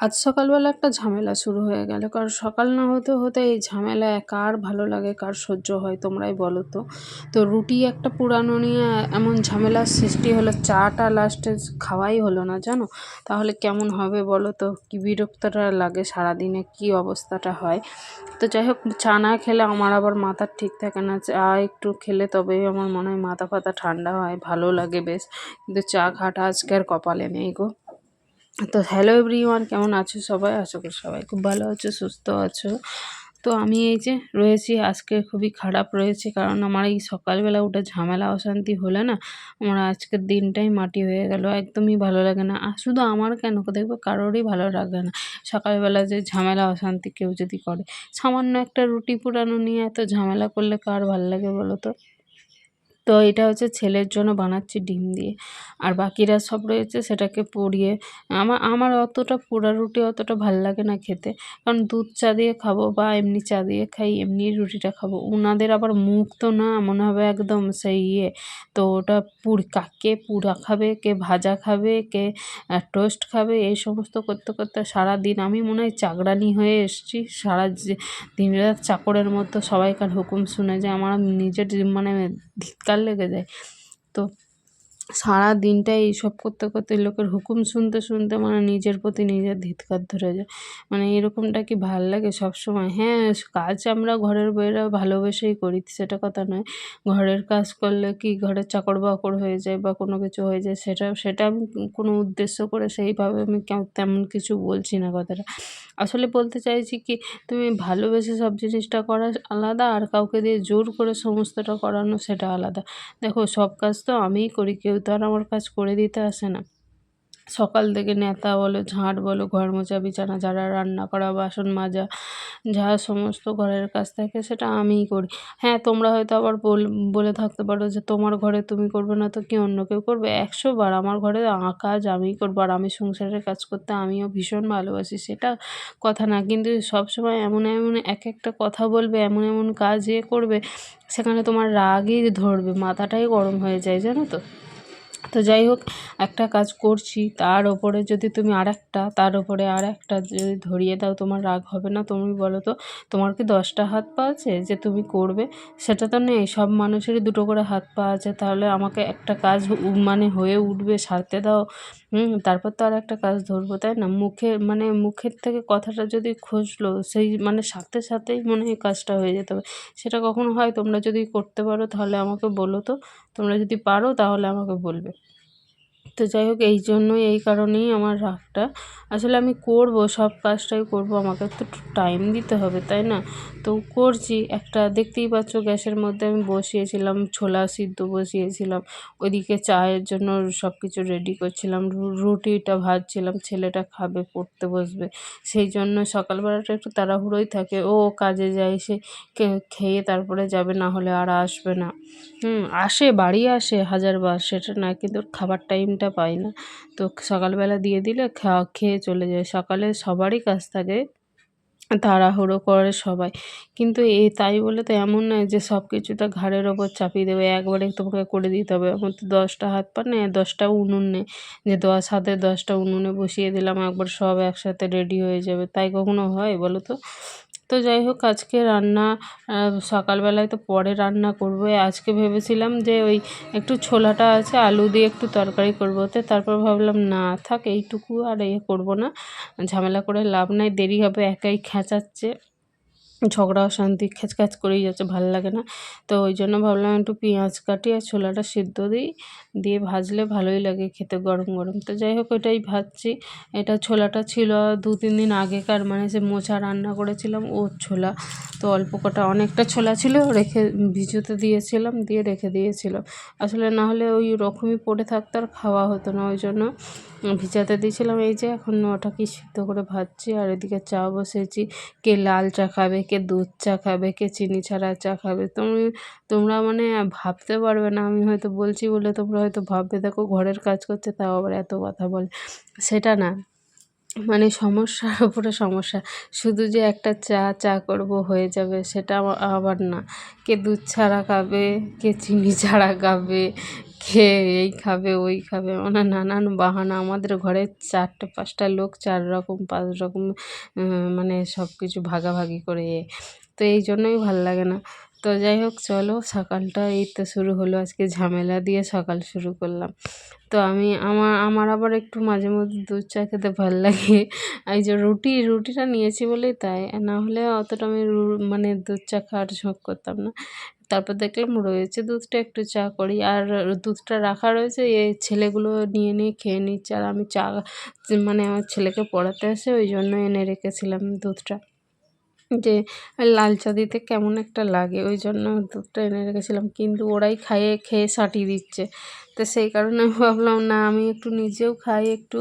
আজ সকালবেলা একটা ঝামেলা শুরু হয়ে গেল, কারণ সকাল না হতে হতে এই ঝামেলা কার ভালো লাগে, কার সহ্য হয় তোমরাই বলো তো। তো রুটি একটা পুরানো নিয়ে এমন ঝামেলার সৃষ্টি হলো, চাটা লাস্টে খাওয়াই হলো না, জানো? তাহলে কেমন হবে বলো তো? কি বিরক্তটা লাগে সারাদিনে, কি অবস্থাটা হয়? তো যাই হোক, চা না খেলে আমার আবার মাথা ঠিক থাকে না, চা একটু খেলে তবেই আমার মনে হয় মাথা ফাতা ঠান্ডা হয়, ভালো লাগে বেশ। কিন্তু চা খাটা আজকে আর কপালে নেই গো। তো হ্যালো এভরিওয়ান কেমন আছো সবাই? আশা করি সবাই খুব ভালো আছো, সুস্থ আছো। তো আমি এই যে রয়েছি, আজকে খুবই খারাপ রয়েছে, কারণ আমার এই সকালবেলা উঠে ঝামেলা, অশান্তি হলে না। আমার আজকের দিনটাই মাটি হয়ে গেল, একদমই ভালো লাগে না। আর শুধু আমার কেন দেখব কারোরই ভালো লাগে না। সকালবেলা যে ঝামেলা, অশান্তি কেউ যদি করে, সামান্য একটা রুটি পুরানো নিয়ে এত ঝামেলা করলে কার ভালো লাগে বলো তো? তো এটা হচ্ছে ছেলের জন্য বানাচ্ছি ডিম দিয়ে। আর বাকিরা সব রয়েছে সেটাকে পুড়িয়ে আমার আমার অতটা পোড়া রুটি অতটা ভালো লাগে না খেতে। কারণ দুধ চা দিয়ে খাব বা এমনি চা দিয়ে খাই, এমনি রুটিটা খাব। ওনাদের আবার মুখ তো না, মনে হবে একদম সেই ইয়ে। তো ওটা পুর কাকে পুড়া খাবে, কে ভাজা খাবে, কে টোস্ট খাবে, এই সমস্ত করতে করতে সারা দিন আমি মনে হয় চাকরানি হয়ে এসছি। সারা দিন রাত চাকরের মতো সবাইকার হুকুম শুনে যে আমার নিজের মানে ধিক্কার লেগে যায় তো সারা দিনটাই এইসব করতে করতে লোকের হুকুম শুনতে শুনতে মানে নিজের প্রতি নিজের ধিৎকার ধরে যায়। মানে এরকমটা কি ভালো লাগে সব সময় হ্যাঁ কাজ আমরা ঘরের বইয়েরা ভালোবেসেই করি, সেটা কথা নয়। ঘরের কাজ করলে কি ঘরের চাকর বাকর হয়ে যায় বা কোনো কিছু হয়ে যায়, সেটা সেটা আমি কোনো উদ্দেশ্য করে সেইভাবে আমি তেমন কিছু বলছি না কথাটা। আসলে বলতে চাইছি কি, তুমি ভালোবেসে সব জিনিসটা করা আলাদা আর কাউকে দিয়ে জোর করে সমস্তটা করানো সেটা আলাদা। দেখো, সব কাজ তো আমিই করি, কেউ তো আর আমার কাজ করে দিতে আসে না। সকাল থেকে নেতা বলো, ঝাঁট বলো, ঘর মোছা, বিছানা, ঝাড়া, রান্না করা, বাসন মাজা, যা সমস্ত ঘরের কাজ থাকে সেটা আমিই করি। হ্যাঁ তোমরা হয়তো আবার বলে থাকতে পারো যে তোমার ঘরে তুমি করবে না তো কি অন্য কেউ করবে? একশো বার আমার ঘরে কাজ আমিই করব আর আমি সংসারের কাজ করতে আমিও ভীষণ ভালোবাসি, সেটা কথা না। কিন্তু সবসময় এমন এমন এক একটা কথা বলবে, এমন এমন কাজ এ করবে, সেখানে তোমার রাগই ধরবে, মাথাটাই গরম হয়ে যায়, জানো তো? তো যাই হোক, একটা কাজ করছি। তার ওপরে যদি তুমি আর একটা তার ওপরে আর একটা যদি ধরিয়ে দাও, তোমার রাগ হবে না তুমি বলো তো, তোমার কি দশটা হাত পা আছে যে তুমি করবে? সেটা তো নেই, সব মানুষেরই দুটো করে হাত পা আছে। তাহলে আমাকে একটা কাজ মানে হয়ে উঠবে, সারতে দাও। হুম, তারপর তো আর একটা কাজ ধরবো, তাই না? মুখে মানে মুখের থেকে কথাটা যদি খসলো সেই মানে সাথে সাথেই মনে হয় কাজটা হয়ে যেতে হবে সেটা কখনো হয়? তোমরা যদি করতে পারো তাহলে আমাকে বলো তো। তোমরা যদি পারো তাহলে আমাকে বলবে। তো যাই হোক, এই জন্যই, এই কারণেই আমার রাগটা আসলে আমি করব, সব কাজটাই করব। আমাকে তো টাইম দিতে হবে, তাই না? তো করছি। একটা, দেখতেই পাচ্ছ, গ্যাসের মধ্যে আমি বসিয়েছিলাম, ছোলা সিদ্ধ বসিয়েছিলাম। ওইদিকে চায়ের জন্য সব কিছু রেডি করছিলাম রুটিটা ভাজছিলাম। ছেলেটা খাবে, পড়তে বসবে। সেই জন্য সকালবেলাটা একটু তাড়াহুড়োই থাকে। ও কাজে যায়, সে খেয়ে তারপরে যাবে, না হলে আর আসবে না। হুম, আসে, বাড়ি আসে হাজারবার। সেটা না, কিন্তু খাবার টাইমটা পাই না। তো সকালবেলা দিয়ে দিলে খাওয়া খেয়ে চলে যায়। সকালে সবারই কাজ থাকে, তাড়াহুড়ো করে সবাই। কিন্তু এ, তাই বলে তো এমন নয় যে সব কিছুটা ঘাড়ের ওপর চাপিয়ে দেবে। একবারে তোমাকে করে দিতে হবে। আমার তো দশটা হাত পা নেই, দশটা উনুন নেই। যে দশ হাতে দশটা উনুনে বসিয়ে দিলাম, একবার সব একসাথে রেডি হয়ে যাবে। তাই কখনো হয় বলো তো? তো যাই হোক আজকে রান্না সকালবেলায় তো পরে রান্না করব আজকে ভেবেছিলাম যে ওই একটু ছোলাটা আছে, আলু দিয়ে একটু তরকারি করব। তো তারপর ভাবলাম, না, থাক, এইটুকু আর এ করব না। ঝামেলা করে লাভ নাই, দেরি হবে, একাই খেঁচাচ্ছে। ঝগড়া, অশান্তি খ্যাচখ্যাচ করেই যাচ্ছে, ভালো লাগে না। তো ওই জন্য ভাবলাম একটু পেঁয়াজ কাটি আর ছোলাটা সিদ্ধ দিই। দিয়ে ভাজলে ভালোই লাগে খেতে গরম গরম। তো যাই হোক ওইটাই ভাজছি। এটা ছোলাটা ছিল দু তিন দিন আগেকার মানে সে মোচা রান্না করেছিলাম, ওর ছোলা। তো অল্প কটা অনেকটা ছোলা ছিল, রেখে ভিজুতে দিয়েছিলাম, দিয়ে রেখে দিয়েছিলাম। আসলে না হলে ওই রকমই পড়ে থাকতো আর খাওয়া হতো না, ওই জন্য ভিজাতে দিয়েছিলাম। এই যে এখন ওটাকে সিদ্ধ করে ভাজছি আর এদিকে চা বসেছি। কে লাল চা খাবে, কে দুধ চা খাবে, কে চিনি ছাড়া চা খাবে। তুমি, তোমরা মানে ভাবতে পারবে না, আমি হয়তো বলছি বলে তোমরা হয়তো ভাববে, দেখো ঘরের কাজ করছে, তাও আবার এত কথা বলে। সেটা না। মানে সমস্যার উপরে সমস্যা। শুধু যে একটা চা চা করব হয়ে যাবে সেটা আবার না। কে দুধ ছাড়া খাবে, কে চিনি ছাড়া খাবে, কে এই খাবে, ওই খাবে। মানে নানান বাহানা। আমাদের ঘরে চারটে, পাঁচটা লোক চার রকম, পাঁচ রকম মানে সব কিছু ভাগাভাগি করে। তো এই জন্যই ভালো লাগে না। তো যাই হোক, চলো সকালটা এই তো শুরু হলো। আজকে ঝামেলা দিয়ে সকাল শুরু করলাম। তো আমি আমার আমার আবার একটু মাঝে মধ্যে দুধ চা খেতে ভালো লাগে। এই যে রুটি, রুটিটা নিয়েছি বলেই তাই। না হলে অতটা আমি মানে দুধ চা খাওয়ার ঝোঁক করতাম না। তারপর দেখলাম রয়েছে দুধটা, একটু চা করি। আর দুধটা রাখা রয়েছে, এই ছেলেগুলো নিয়ে নিয়ে খেয়ে নিচ্ছে। আর আমি চা মানে আমার ছেলেকে পড়াতে আসে, ওই জন্য এনে রেখেছিলাম দুধটা। যে লাল চা দিতে কেমন একটা লাগে। ওই জন্য দুধটা এনে রেখেছিলাম, কিন্তু ওরাই খাইয়ে খেয়ে সাটিয়ে দিচ্ছে। তো সেই কারণে ভাবলাম, না, আমি একটু নিজেও খাই, একটু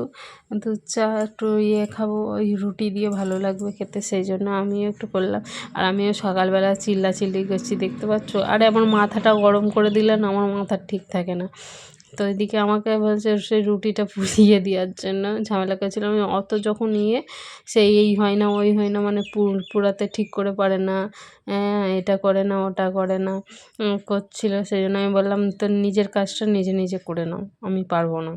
দুধ চা, একটু ইয়ে খাব, ওই রুটি দিয়ে ভালো লাগবে খেতে। সেই জন্য আমিও একটু করলাম। আর আমিও সকালবেলা চিল্লা চিল্লি করছি, দেখতে পাচ্ছ? আরে, আমার মাথাটা গরম করে দিলে না, আমার মাথা ঠিক থাকে না। তো এদিকে আমাকে বলছে সেই রুটিটা পুড়িয়ে দেওয়ার জন্য। ঝামেলা করেছিল। আমি অত যখন ইয়ে সেই এই হয় না, ওই হয় না মানে পুর- পুরাতে ঠিক করে পারে না হ্যাঁ এটা করে না, ওটা করে না করছিল। সেই জন্য আমি বললাম, তোর নিজের কাজটা নিজে নিজে করে নাও, আমি পারব না।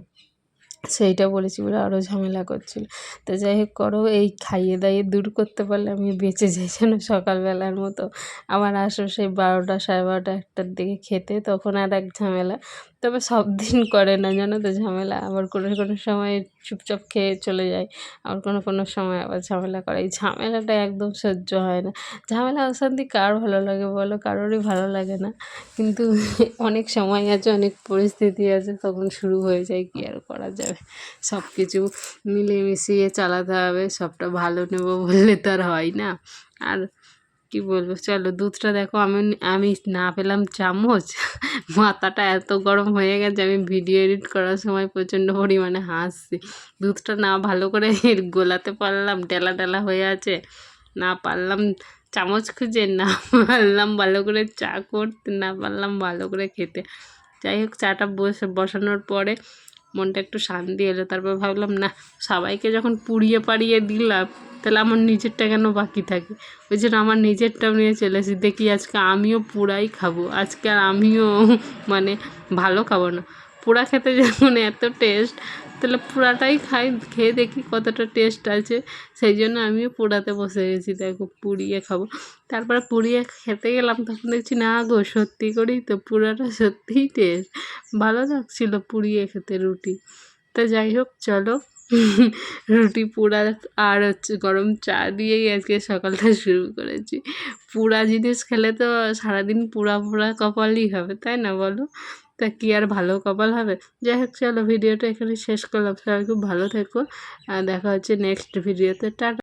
সেইটা বলেছি বলে আরও ঝামেলা করছিল। তো যাই হোক, করো, এই খাইয়ে দাইয়ে দূর করতে পারলে আমি বেঁচে যাই যেন সকালবেলার মতো। আবার আসো সেই বারোটা সাড়ে বারোটা একটার দিকে খেতে, তখন আর এক ঝামেলা। তবে সব দিন করে না, জানো তো ঝামেলা। আবার কোনো কোনো সময় চুপচাপ খেয়ে চলে যায় আবার কোনো কোনো সময় আবার ঝামেলা করে। এই ঝামেলাটা একদম সহ্য হয় না। ঝামেলা অশান্তি কার ভালো লাগে বলো? কারোরই ভালো লাগে না। কিন্তু অনেক সময় আছে, অনেক পরিস্থিতি আছে, তখন শুরু হয়ে যায় কি আর করা যাবে? সব কিছু মিলিয়ে মিশিয়ে চালাতে হবে, সবটা ভালো নেব বললে তো আর হয় না। আর কি বলব? চলো দুধটা দেখো, আমি আমি না পেলাম চামচ। মাথাটা এত গরম হয়ে গেছে, আমি ভিডিও এডিট করার সময় প্রচণ্ড পরিমাণে হাসছি। দুধটা না ভালো করে গোলাতে পারলাম, ডেলা টেলা হয়ে আছে। না পারলাম চামচ খুঁজে, না পারলাম ভালো করে চা করতে, না পারলাম ভালো করে খেতে। যাই হোক, চাটা বসে, বসানোর পরে মনটা একটু শান্তি এলো তারপর ভাবলাম, না, সবাইকে যখন পুড়িয়ে পাড়িয়ে দিলাম, তাহলে আমার নিজেরটা কেন বাকি থাকে? ওই জন্য আমার নিজেরটাও নিয়ে চলে এসেছি। দেখি আজকে আমিও পুরাই খাব। আজকে আর আমিও মানে ভালো খাব না। পোড়া খেতে যেমন এত টেস্ট তাহলে পোড়াটাই খাই, খেয়ে দেখি কতটা টেস্ট আছে। সেই জন্য আমিও পোড়াতে বসে গেছি, দেখো পুড়িয়ে খাব। তারপরে পুড়িয়ে খেতে গেলাম, তখন দেখছি, না গো, সত্যি করেই তো পুরাটা সত্যিই টেস্ট ভালো লাগছিল পুড়িয়ে খেতে রুটি। তো যাই হোক, চলো। রুটি পোড়া আর হচ্ছে গরম চা দিয়েই আজকে সকালটা শুরু করেছি। পোড়া জিনিস খেলে তো সারাদিন পোড়া পোড়া কপালই হবে, তাই না বলো? তা কি আর ভালো কপাল হবে? যাই হোক, চলো ভিডিওটা এখানে শেষ করলাম। সবাই খুব ভালো থেকো। দেখা হচ্ছে নেক্সট ভিডিওতে টাটা।